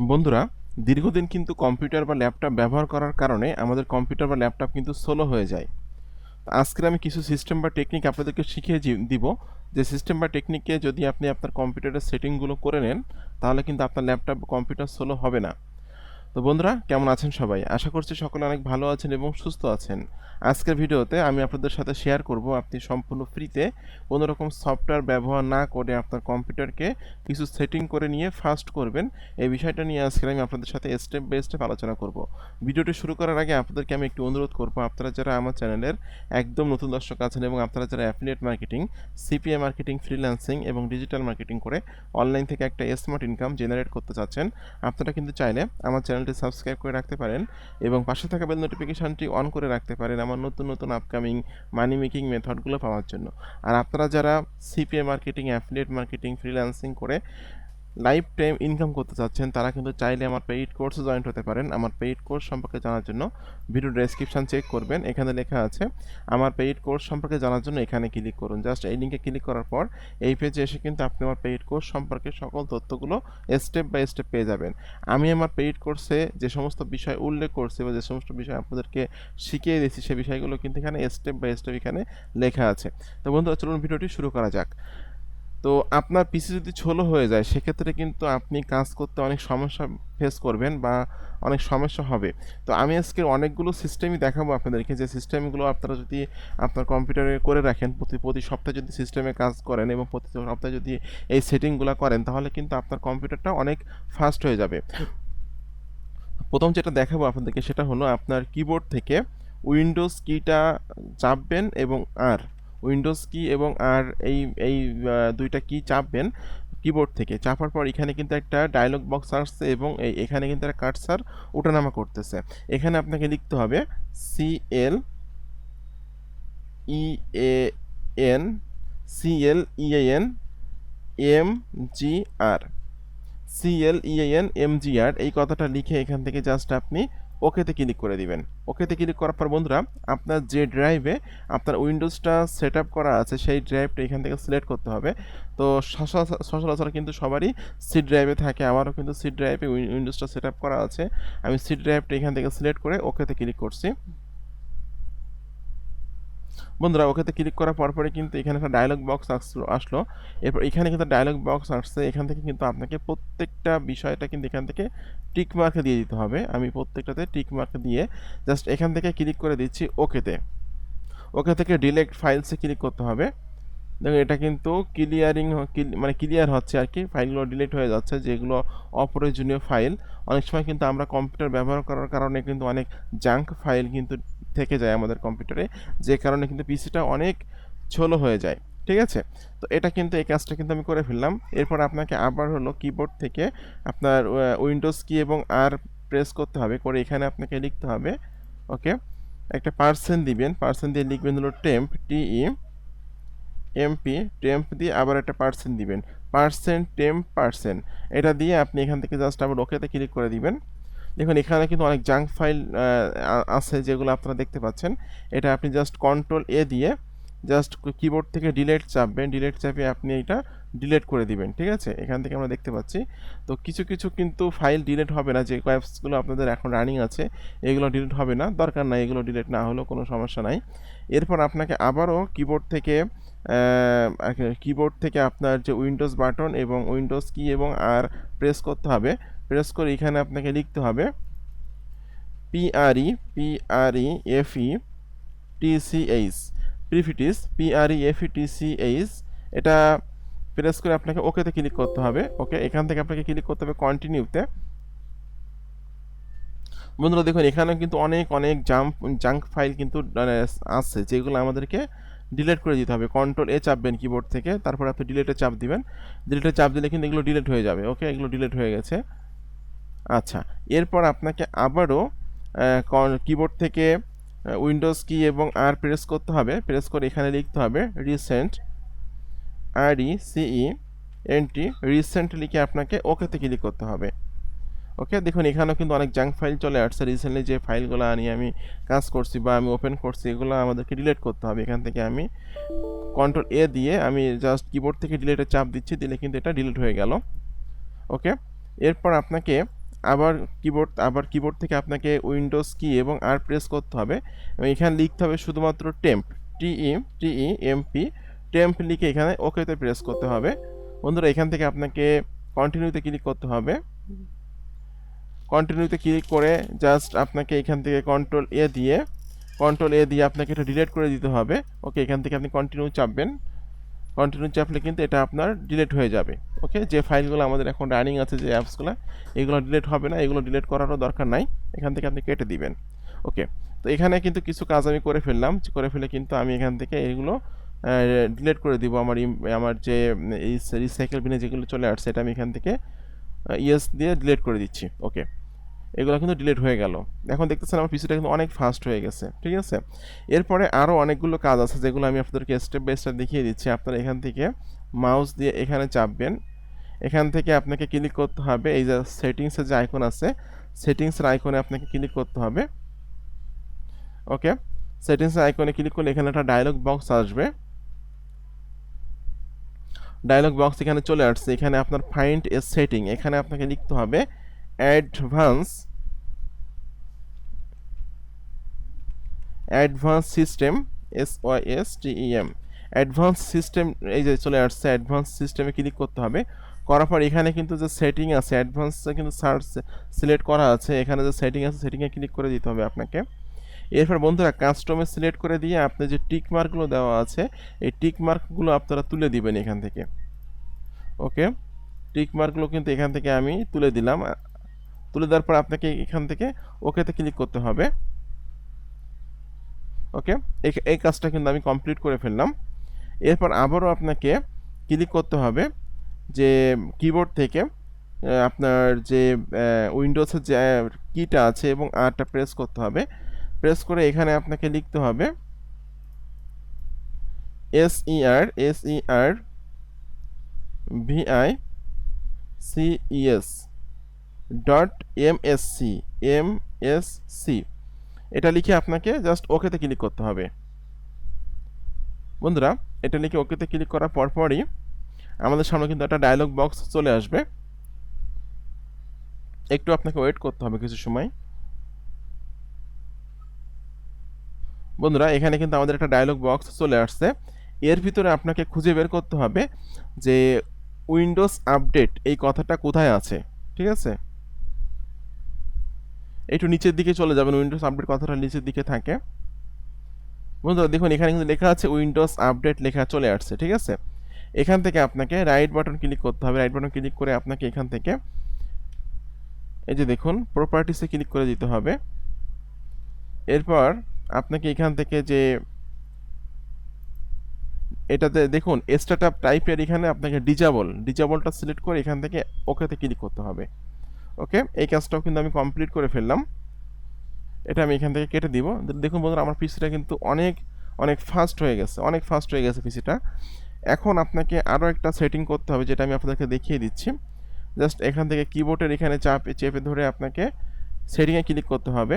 বন্ধুরা, দীর্ঘদিন কিন্তু কম্পিউটার বা ল্যাপটপ ব্যবহার করার কারণে আমাদের কম্পিউটার বা ল্যাপটপ কিন্তু সোলো হয়ে যায়। আজকের আমি কিছু সিস্টেম বা টেকনিক আপনাদেরকে শিখিয়ে দিব। যে সিস্টেম বা টেকনিককে যদি আপনি আপনার কম্পিউটারের সেটিংগুলো করে নেন, তাহলে কিন্তু আপনার ল্যাপটপ বা কম্পিউটার সোলো হবে না। তো বন্ধুরা, কেমন আছেন সবাই? আশা করছি সকলে অনেক ভালো আছেন এবং সুস্থ আছেন। আজকের ভিডিওতে আমি আপনাদের সাথে শেয়ার করব আপনি সম্পূর্ণ ফ্রিতে কোনো রকম সফটওয়্যার ব্যবহার না করে আপনার কম্পিউটারকে কিছু সেটিং করে নিয়ে ফাস্ট করবেন। এই বিষয়টা নিয়ে আজকে আমি আপনাদের সাথে স্টেপ বাই স্টেপ আলোচনা করব। ভিডিওটি শুরু করার আগে আপনাদেরকে আমি একটু অনুরোধ করব, আপনারা যারা আমার চ্যানেলের একদম নতুন দর্শক আছেন এবং আপনারা যারা affiliate marketing CPA marketing freelancing এবং ডিজিটাল মার্কেটিং করে অনলাইন থেকে একটা স্মার্ট ইনকাম জেনারেট করতে চাচ্ছেন, আপনারা কিন্তু চাইলে আমার চ্যানেলটি সাবস্ক্রাইব করে রাখতে পারেন এবং পাশে থাকা বেল নোটিফিকেশানটি অন করে রাখতে পারেন আমার নতুন নতুন আপকামিং মানি মেকিং মেথডগুলো পাওয়ার জন্য। আর আপনারা যারা CPA marketing affiliate marketing freelancing করে লাইফ টাইম ইনকাম করতে চাচ্ছেন, তারা কিন্তু চাইলে আমার পেইড কোর্সে জয়েন্ট হতে পারেন। আমার পেইড কোর্স সম্পর্কে জানার জন্য ভিডিও ডেসক্রিপশন চেক করবেন। এখানে লেখা আছে, আমার পেইড কোর্স সম্পর্কে জানার জন্য এখানে ক্লিক করুন। জাস্ট এই লিঙ্কে ক্লিক করার পর এই পেজে এসে কিন্তু আপনি আমার পেইড কোর্স সম্পর্কে সকল তথ্যগুলো স্টেপ বাই স্টেপ পেয়ে যাবেন। আমি আমার পেইড কোর্সে যে সমস্ত বিষয় উল্লেখ করছি বা যে সমস্ত বিষয় আপনাদেরকে শিখিয়ে দিয়েছি, সে বিষয়গুলো কিন্তু এখানে স্টেপ বাই স্টেপ এখানে লেখা আছে। তো বন্ধুরা, চলুন ভিডিওটি শুরু করা যাক। তো আপনার পিসি যদি ছোলো হয়ে যায়, সেক্ষেত্রে কিন্তু আপনি কাজ করতে অনেক সমস্যা ফেস করবেন বা অনেক সমস্যা হবে। তো আমি আজকে অনেকগুলো সিস্টেমই দেখাবো আপনাদেরকে। যে সিস্টেমগুলো আপনারা যদি আপনার কম্পিউটারে করে রাখেন, প্রতি প্রতি সপ্তাহে যদি সিস্টেমে কাজ করেন এবং প্রতি সপ্তাহে যদি এই সেটিংগুলো করেন, তাহলে কিন্তু আপনার কম্পিউটারটা অনেক ফাস্ট হয়ে যাবে। প্রথম যেটা দেখাবো আপনাদেরকে, সেটা হলো আপনার কিবোর্ড থেকে উইন্ডোজ কিটা চাপবেন এবং আর উইন্ডোজ কি এবং আর এই এই দুইটা কি চাপবেন? কিবোর্ড থেকে। চাপার পর এখানে কিন্তু একটা ডায়লগ বক্স আসছে এবং এই, এখানে কিন্তু একটা কাটসার ওঠানামা করতেছে। এখানে আপনাকে লিখতে হবে C L E A N C L E N M G R C L E N M G R এই কথাটা লিখে এখান থেকে জাস্ট আপনি ওকেতে ক্লিক করে দিবেন। ওকেতে ক্লিক করার পর বন্ধুরা, আপনার যে ড্রাইভে আপনার উইন্ডোজটা সেট করা আছে, সেই ড্রাইভটা এখান থেকে সিলেক্ট করতে হবে। তো সচরাচর কিন্তু সবারই সি ড্রাইভে থাকে, আমারও কিন্তু সি ড্রাইভে উইন্ডোজটা সেট করা আছে। আমি সি ড্রাইভটা এখান থেকে সিলেক্ট করে ওকেতে ক্লিক করছি। বন্ধুরা ওকেতে ক্লিক করার পরপরে কিন্তু এখানে একটা ডায়লগ বক্স আসলো আসলো। এরপর এখানে কিন্তু ডায়লগ বক্স আসছে, এখান থেকে কিন্তু আপনাকে প্রত্যেকটা বিষয়টা কিন্তু এখান থেকে টিক মার্কে দিয়ে দিতে হবে। আমি প্রত্যেকটাতে টিক মার্ক দিয়ে জাস্ট এখান থেকে ক্লিক করে দিচ্ছি ওকেতে ওকে থেকে ডিলেক্ট ফাইলসে ক্লিক করতে হবে। দেখুন, এটা কিন্তু ক্লিয়ারিং মানে ক্লিয়ার হচ্ছে আর কি। ফাইলগুলো ডিলিট হয়ে যাচ্ছে, যেগুলো অপ্রয়োজনীয় ফাইল অনেক সময় কিন্তু আমরা কম্পিউটার ব্যবহার করার কারণে কিন্তু অনেক জাঙ্ক ফাইল কিন্তু থেকে যায় আমাদের কম্পিউটারে, যে কারণে কিন্তু পিসিটা অনেক ছোলো হয়ে যায়, ঠিক আছে? তো এটা কিন্তু এই কাজটা কিন্তু আমি করে ফেললাম। এরপর আপনাকে আবার হলো কিবোর্ড থেকে আপনার উইন্ডোজ কি এবং আর প্রেস করতে হবে, করে এখানে আপনাকে লিখতে হবে ওকে একটা পার্সেন্ট দিবেন পার্সেন্ট দিয়ে লিখবেন হলো টেম্প টিই এমপি টেম্প দিয়ে আবার একটা পার্সেন্ট দিবেন। পার্সেন্ট টেম্প পার্সেন্ট এটা দিয়ে আপনি এখান থেকে জাস্ট আবার ওকেতে ক্লিক করে দিবেন। দেখুন, এখানে কিন্তু অনেক জাঙ্ক ফাইল আছে যেগুলো আপনারা দেখতে পাচ্ছেন। এটা আপনি জাস্ট কন্ট্রোল এ দিয়ে জাস্ট কিবোর্ড থেকে ডিলেট চাপবেন। ডিলেট চাপিয়ে আপনি এটা ডিলেট করে দিবেন, ঠিক আছে? এখান থেকে আমরা দেখতে পাচ্ছি। তো কিছু কিছু কিন্তু ফাইল ডিলেট হবে না। যে অ্যাপসগুলো আপনাদের এখন রানিং আছে, এগুলো ডিলিট হবে না। দরকার নাই এগুলো ডিলিট না হলেও কোনো সমস্যা নাই। এরপর আপনাকে আবারও কিবোর্ড থেকে কিবোর্ড থেকে আপনার যে উইন্ডোজ বাটন এবং উইন্ডোজ কি এবং আর প্রেস করতে হবে। প্রেস করে এখানে আপনাকে লিখতে হবে P R E P R E F E T C H prefetch P R E F E T C H এটা প্রেস করে আপনাকে ওকেতে ক্লিক করতে হবে। ওকে এখান থেকে আপনাকে ক্লিক করতে হবে কন্টিনিউতে বন্ধুরা দেখুন এখানে কিন্তু অনেক অনেক জাম্প জাঙ্ক ফাইল কিন্তু মানে আছে যেগুলো আমাদেরকে ডিলিট করে দিতে হবে। কন্ট্রোল এ চাপবেন কিবোর্ড থেকে, তারপর আপনি ডিলেটে চাপ দিবেন। ডিলেটে চাপ দিলে কিন্তু এগুলো ডিলেট হয়ে যাবে ওকে এগুলো ডিলেট হয়ে গেছে। আচ্ছা এরপর আপনাকে আবারও কিবোর্ড থেকে উইন্ডোজ কি এবং আর প্রেস করতে হবে। প্রেস করে এখানে লিখতে হবে রিসেন্ট আর ই সিই এনটি রিসেন্ট লিখে আপনাকে ওকেতে ক্লিক করতে হবে। ওকে দেখুন, এখানেও কিন্তু অনেক জাঙ্ক ফাইল চলে আসছে। রিসেন্টলি যে ফাইলগুলো নিয়ে আমি কাজ করছি বা আমি ওপেন করছি, এগুলো আমাদেরকে ডিলেট করতে হবে। এখান থেকে আমি কন্ট্রোল এ দিয়ে আমি জাস্ট কিবোর্ড থেকে ডিলিটে চাপ দিচ্ছি, দিলে কিন্তু এটা ডিলিট হয়ে গেল। ওকে এরপর আপনাকে আবার কিবোর্ড আবার কিবোর্ড থেকে আপনাকে উইন্ডোজ কি এবং আর প্রেস করতে হবে। এবং এখানে লিখতে হবে শুধুমাত্র temp T E T E M P temp লিখে এখানে ওকেতে প্রেস করতে হবে। বন্ধুরা, এখান থেকে আপনাকে কন্টিনিউতে ক্লিক করতে হবে। কন্টিনিউতে ক্লিক করে জাস্ট আপনাকে এখান থেকে কন্ট্রোল এ দিয়ে কন্ট্রোল এ দিয়ে আপনাকে এটা ডিলিট করে দিতে হবে। ওকে এখান থেকে আপনি কন্টিনিউ চাপবেন। কন্টিনিউ চাপলে কিন্তু এটা আপনার ডিলিট হয়ে যাবে। ওকে যে ফাইলগুলো আমাদের এখন রানিং আছে, যে অ্যাপসগুলো এগুলো ডিলিট হবে না, এগুলো ডিলিট করারও দরকার নাই। এখান থেকে আপনি কেটে দিবেন। ওকে তো এখানে কিন্তু কিছু কাজ আমি করে ফেললাম। করে ফেলে কিন্তু আমি এখান থেকে এগুলো ডিলিট করে দিব। আমার আমার যে, এই রিসাইকেল বিনে যেগুলো চলে আসছে, এটা আমি এখান থেকে ইয়েস দিয়ে ডিলিট করে দিচ্ছি। ওকে এগুলো কিন্তু ডিলেট হয়ে গেল। এখন দেখতেছেন আমার পিসিটা কিন্তু অনেক ফাস্ট হয়ে গেছে। ঠিক আছে? এরপরে আরও অনেকগুলো কাজ আছে যেগুলো আমি আপনাদেরকে স্টেপ বাই স্টেপ দেখিয়ে দিচ্ছি। আপনারা এখান থেকে মাউস দিয়ে এখানে চাপবেন। এখান থেকে আপনাকে ক্লিক করতে হবে। এই যে সেটিংসের যে আইকন আছে সেটিংসের আইকনে আপনাকে ক্লিক করতে হবে। ওকে সেটিংসের আইকনে ক্লিক করলে এখানে একটা ডায়লগ বক্স আসবে। ডায়লগ বক্স এখানে চলে আসছে। এখানে আপনার ফাইন্ড এ সেটিং এখানে আপনাকে লিখতে হবে advance advance system S Y S T E M advance system এই যে চলে আসছে অ্যাডভান্স সিস্টেমে ক্লিক করতে হবে। করার পর এখানে কিন্তু যে সেটিং আছে অ্যাডভান্স কিন্তু সার্চ সিলেক্ট করা আছে। এখানে যে সেটিং আছে সেটিংয়ে ক্লিক করে দিতে হবে আপনাকে। এরপর বন্ধুরা কাস্টমে সিলেক্ট করে দিয়ে আপনি যে টিক মার্কগুলো দেওয়া আছে, এই টিক মার্কগুলো আপনারা তুলে দিবেন এখান থেকে। ওকে? টিক মার্কগুলো কিন্তু এখান থেকে আমি তুলে দিলাম। তুলে দেওয়ার পর আপনাকে এখান থেকে ওকেতে ক্লিক করতে হবে। ওকে? এই- কাজটা কিন্তু আমি কমপ্লিট করে ফেললাম। এরপর আবারও আপনাকে ক্লিক করতে হবে যে কিবোর্ড থেকে আপনার যে উইন্ডোজের যে কিটা আছে এবং আরটা প্রেস করতে হবে। প্রেস করে এখানে আপনাকে লিখতে হবে S E R S E R V I C E S dot M S C M S C এটা লিখে আপনাকে জাস্ট ওকেতে ক্লিক করতে হবে। বন্ধুরা, এটা লিখে ওকেতে ক্লিক করার পরপরই আমাদের সামনে কিন্তু একটা ডায়লগ বক্স চলে আসবে। একটু আপনাকে ওয়েট করতে হবে কিছু সময়। বন্ধুরা, এখানে কিন্তু আমাদের একটা ডায়লগ বক্স চলে আসছে। এর ভিতরে আপনাকে খুঁজে বের করতে হবে যে উইন্ডোজ আপডেট এই কথাটা কোথায় আছে, ঠিক আছে? একটু নিচের দিকে চলে যাবেন উইন্ডোজ আপডেট কথাটা নিচের দিকে থাকে। বন্ধুরা, দেখুন, এখানে কিন্তু লেখা আছে উইন্ডোজ আপডেট লেখা চলে আসছে, ঠিক আছে? এখান থেকে আপনাকে রাইট বাটন ক্লিক করতে হবে। রাইট বাটন ক্লিক করে আপনাকে এখান থেকে এই যে দেখুন প্রপার্টিসে ক্লিক করে দিতে হবে। এরপর আপনাকে এখান থেকে যে এটাতে দেখুন স্টার্টআপ টাইপের এখানে আপনাকে ডিজাবল ডিজাবলটা সিলেক্ট করে এখান থেকে ওকেতে ক্লিক করতে হবে। ওকে এই কাজটাও কিন্তু আমি কমপ্লিট করে ফেললাম। এটা আমি এখান থেকে কেটে দিব। দেখুন বন্ধুরা, আমার পিসিটা কিন্তু অনেক অনেক ফাস্ট হয়ে গেছে, অনেক ফাস্ট হয়ে গেছে পিসিটা এখন আপনাকে আরও একটা সেটিং করতে হবে, যেটা আমি আপনাদেরকে দেখিয়ে দিচ্ছি। জাস্ট এখান থেকে কিবোর্ডের এখানে চাপে, চেপে ধরে আপনাকে সেটিংয়ে ক্লিক করতে হবে।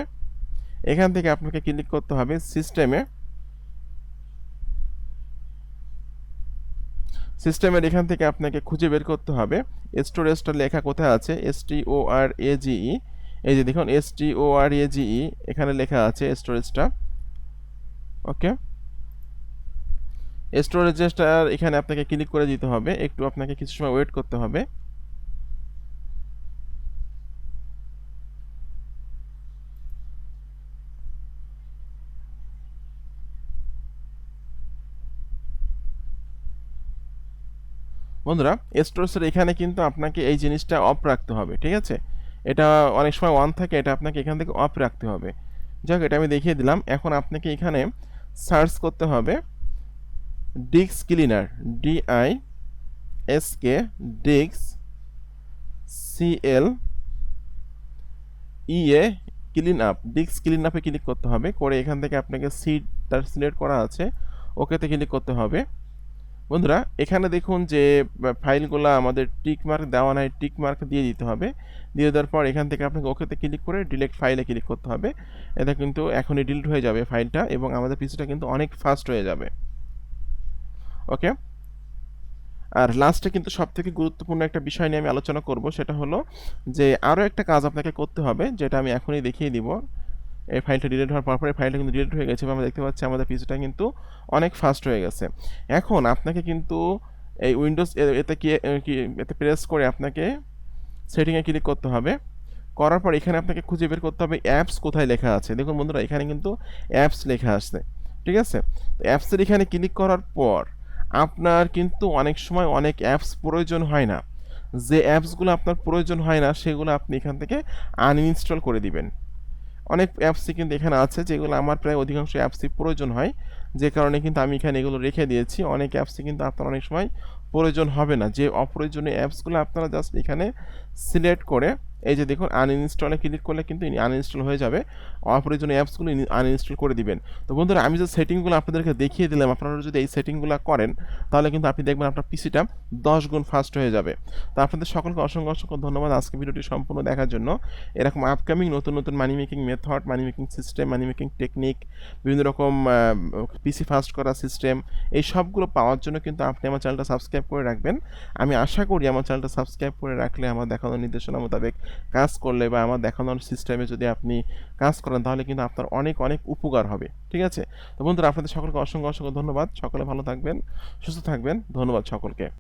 এখান থেকে আপনাকে ক্লিক করতে হবে সিস্টেমে সিস্টেমের এখান থেকে আপনাকে খুঁজে বের করতে হবে। স্টোরেজটা লেখা কোথায় আছে? এস টি ও আর এ জিই এই যে দেখুন এস টি ও আর এ জিই এখানে লেখা আছে স্টোরেজটা ওকে স্টোরেজটা এখানে আপনাকে ক্লিক করে দিতে হবে। একটু আপনাকে কিছু সময় ওয়েট করতে হবে। বন্ধুরা স্টোরেজের এখানে কিন্তু আপনাকে এই জিনিসটা অফ রাখতে হবে, ঠিক আছে? এটা অনেক সময় অন থাকে, এটা আপনাকে এখান থেকে অফ রাখতে হবে। যাক, এটা আমি দেখিয়ে দিলাম। এখন আপনাকে এখানে সার্চ করতে হবে ডিক্স ক্লিনার ডিআই এস কে ডিক্স সিএল ইএ ক্লিন আপ ডিক্স ক্লিন আপে ক্লিক করতে হবে, করে এখান থেকে আপনাকে সিট তার সিলেক্ট করা আছে, ওকেতে ক্লিক করতে হবে। বন্ধুরা, এখানে দেখুন যে ফাইলগুলো আমাদের টিক মার্ক দেওয়া নাই, টিক মার্ক দিয়ে দিতে হবে। দিয়ে দেওয়ার পর এখান থেকে আপনাকে ওকেতে ক্লিক করে ডিলেক্ট ফাইলে ক্লিক করতে হবে। এটা কিন্তু এখনই ডিলিট হয়ে যাবে ফাইলটা এবং আমাদের পিসিটা কিন্তু অনেক ফাস্ট হয়ে যাবে। ওকে? আর লাস্টে কিন্তু সব থেকে গুরুত্বপূর্ণ একটা বিষয় নিয়ে আমি আলোচনা করব, সেটা হলো যে আরও একটা কাজ আপনাকে করতে হবে, যেটা আমি এখনই দেখিয়ে দিব। এই ফাইলটা ডিলিট হওয়ার পর পরে ফাইলটা কিন্তু ডিলিট হয়ে গেছে আমরা দেখতে পাচ্ছি আমাদের পিসিটা কিন্তু অনেক ফাস্ট হয়ে গেছে। এখন আপনাকে কিন্তু এই উইন্ডোজ এতে কি এতে প্রেস করে আপনাকে সেটিংয়ে ক্লিক করতে হবে। করার পর এখানে আপনাকে খুঁজে বের করতে হবে অ্যাপস কোথায় লেখা আছে। দেখুন বন্ধুরা, এখানে কিন্তু অ্যাপস লেখা আছে। ঠিক আছে? তো অ্যাপসের এখানে ক্লিক করার পর আপনার কিন্তু অনেক সময় অনেক অ্যাপস প্রয়োজন হয় না। যে অ্যাপসগুলো আপনার প্রয়োজন হয় না, সেগুলো আপনি এখান থেকে আনইনস্টল করে দিবেন। অনেক অ্যাপসই কিন্তু এখানে আছে, যেগুলো আমার প্রায় অধিকাংশ অ্যাপসই প্রয়োজন হয়। যে কারণে কিন্তু আমি এখানে এগুলো রেখে দিয়েছি। অনেক অ্যাপসই কিন্তু আপনার অনেক সময় প্রয়োজন হবে না। যে অপ্রয়োজনীয় অ্যাপসগুলো আপনারা জাস্ট এখানে সিলেক্ট করে এই যে দেখুন আনইনস্টলে ক্লিক করলে কিন্তু আনইনস্টল হয়ে যাবে। অপ্রয়োজনীয় অ্যাপসগুলো আনইনস্টল করে দিবেন। তো বন্ধুরা, আমি যে সেটিংগুলো আপনাদেরকে দেখিয়ে দিলাম, আপনারা যদি এই সেটিংগুলো করেন, তাহলে কিন্তু আপনি দেখবেন আপনার পিসিটা দশ গুণ ফাস্ট হয়ে যাবে। তো আপনাদের সকলকে অসংখ্য অসংখ্য ধন্যবাদ আজকে ভিডিওটি সম্পূর্ণ দেখার জন্য। এরকম আপকামিং নতুন নতুন money making method money making system money making technique বিভিন্ন রকম পিসি ফাস্ট করা সিস্টেম এই সবগুলো পাওয়ার জন্য কিন্তু আপনি আমার চ্যানেলটা সাবস্ক্রাইব করে রাখবেন। আমি আশা করি আমার চ্যানেলটা সাবস্ক্রাইব করে রাখলে আমার দেখানোর নির্দেশনা মোতাবেক কাজ করলে বা আমার দেখানোর সিস্টেমে যদি আপনি কাজ করেন, তাহলে কিন্তু আপনার অনেক অনেক উপকার হবে। ঠিক আছে? তো বন্ধুরা, আপনাদের সকলকে অসংখ্য অসংখ্য ধন্যবাদ। সকলে ভালো থাকবেন, সুস্থ থাকবেন। ধন্যবাদ সকলকে।